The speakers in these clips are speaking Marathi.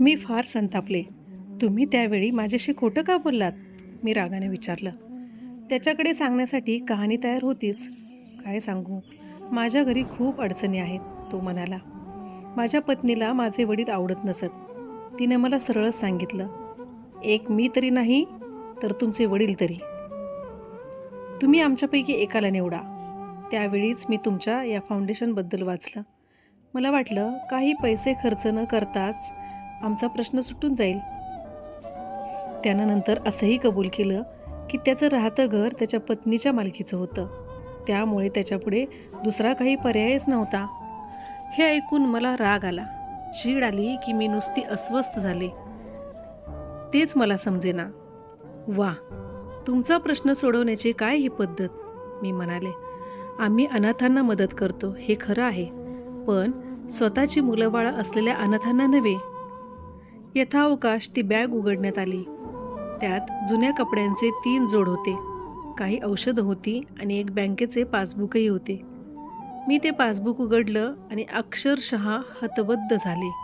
मी फार संतापले. तुम्ही त्यावेळी माझ्याशी खोटं का बोललात? मी रागाने विचारलं. त्याच्याकडे सांगण्यासाठी कहाणी तयार होतीच. काय सांगू? माझ्या घरी खूप अडचणी आहेत तो म्हणाला. माझ्या पत्नीला माझे वडील आवडत नसत. तिने मला सरळच सांगितलं. एक मी तरी नाही तर तुमचे वडील तरी. तुम्ही आमच्यापैकी एकाला निवडा. त्यावेळीच मी तुमच्या या फाउंडेशनबद्दल वाचलं. मला वाटलं काही पैसे खर्च न करताच आमचा प्रश्न सुटून जाईल. त्यानं नंतर असंही कबूल केलं की त्याचं राहतं घर त्याच्या पत्नीच्या मालकीचं होतं. त्यामुळे त्याच्यापुढे दुसरा काही पर्यायच नव्हता. हे ऐकून मला राग आला. चीड आली की मी नुसती अस्वस्थ झाले. तेच मला समजेना. वा तुमचा प्रश्न सोडवण्याची काय ही पद्धत? मी म्हणाले. आम्ही अनाथांना मदत करतो हे खरं आहे. पण स्वतःची मुलंबाळं असलेल्या अनाथांना नव्हे. यथावकाश ती बॅग उघडण्यात आली. त्यात जुन्या कपड्यांचे तीन जोड होते. काही औषधं होती आणि एक बँकेचे पासबुकही होते. मी ते पासबुक उघडलं आणि अक्षरशः हतबद्ध झाले.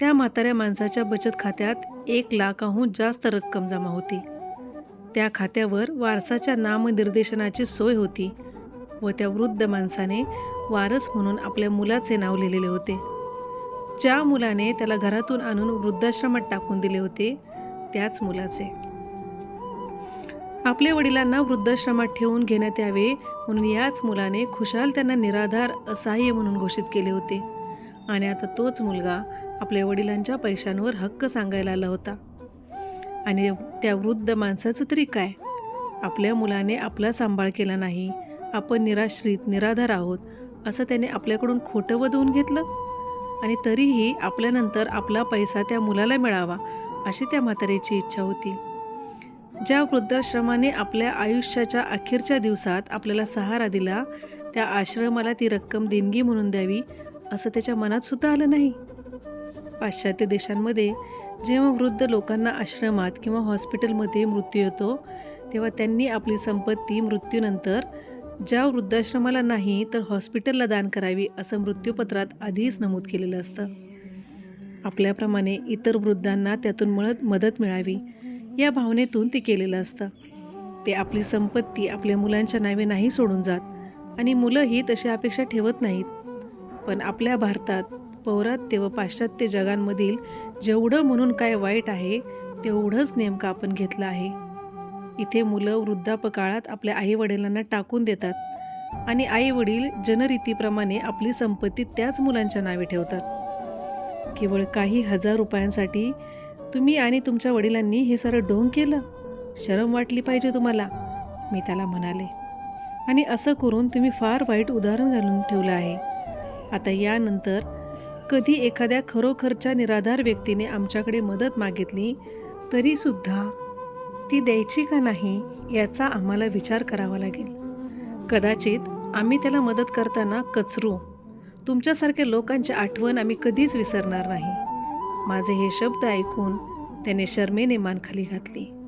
त्या म्हाताऱ्या माणसाच्या बचत खात्यात एक लाखाहून जास्त रक्कम जमा होती. त्या खात्यावर वारसाच्या नामनिर्देशनाची सोय होती व त्या वृद्ध माणसाने वारस म्हणून आपल्या मुलाचे नाव लिहिलेले होते. ज्या मुलाने त्याला घरातून आणून वृद्धाश्रमात टाकून दिले होते त्याच मुलाचे. आपल्या वडिलांना वृद्धाश्रमात ठेवून घेण्यात यावे म्हणून याच मुलाने खुशाल त्यांना निराधार असहाय्य म्हणून घोषित केले होते. आणि आता तोच मुलगा आपल्या वडिलांच्या पैशांवर हक्क सांगायला आला होता. आणि त्या वृद्ध माणसाचं तरी काय? आपल्या मुलाने आपला सांभाळ केला नाही. आपण निराश्रित निराधार आहोत असं त्याने आपल्याकडून खोटं वधवून घेतलं? आणि तरीही आपल्यानंतर आपला पैसा त्या मुलाला मिळावा अशी त्या म्हातारीची इच्छा होती. ज्या वृद्धाश्रमाने आपल्या आयुष्याच्या अखेरच्या दिवसात आपल्याला सहारा दिला त्या आश्रमाला ती रक्कम देणगी म्हणून द्यावी असं त्याच्या मनात सुद्धा आलं नाही. पाश्चात्य देशांमध्ये जेव्हा वृद्ध लोकांना आश्रमात किंवा हॉस्पिटलमध्ये मृत्यू येतो तेव्हा त्यांनी आपली संपत्ती मृत्यूनंतर ज्या वृद्धाश्रमाला नाही तर हॉस्पिटलला दान करावी असं मृत्यूपत्रात आधीच नमूद केलेलं असतं. आपल्याप्रमाणे इतर वृद्धांना त्यातून मळत मदत मिळावी या भावनेतून ते केलेलं असतं. ते आपली संपत्ती आपल्या मुलांच्या नावे नाही सोडून जात आणि मुलंही तशी अपेक्षा ठेवत नाहीत. पण आपल्या भारतात पौरात्य व पाश्चात्य जगांमधील जेवढं म्हणून काय वाईट आहे तेवढंच नेमकं आपण घेतलं आहे. इथे मुलं वृद्धापकाळात आपल्या आईवडिलांना टाकून देतात आणि आईवडील जनरीतीप्रमाणे आपली संपत्ती त्याच मुलांच्या नावे ठेवतात. केवळ काही हजार रुपयांसाठी तुम्ही आणि तुमच्या वडिलांनी हे सारं ढोंग केलं? शरम वाटली पाहिजे तुम्हाला मी त्याला म्हणाले. आणि असं करून तुम्ही फार वाईट उदाहरण घालून ठेवलं आहे. आता यानंतर कधी एखाद्या खरोखरच्या निराधार व्यक्तीने आमच्याकडे मदत मागितली तरीसुद्धा ती द्यायची का नाही याचा आम्हाला विचार करावा लागेल. कदाचित आम्ही त्याला मदत करताना कचरू. तुमच्यासारख्या लोकांची आठवण आम्ही कधीच विसरणार नाही. माझे हे शब्द ऐकून त्याने शर्मेने मान खाली घातली.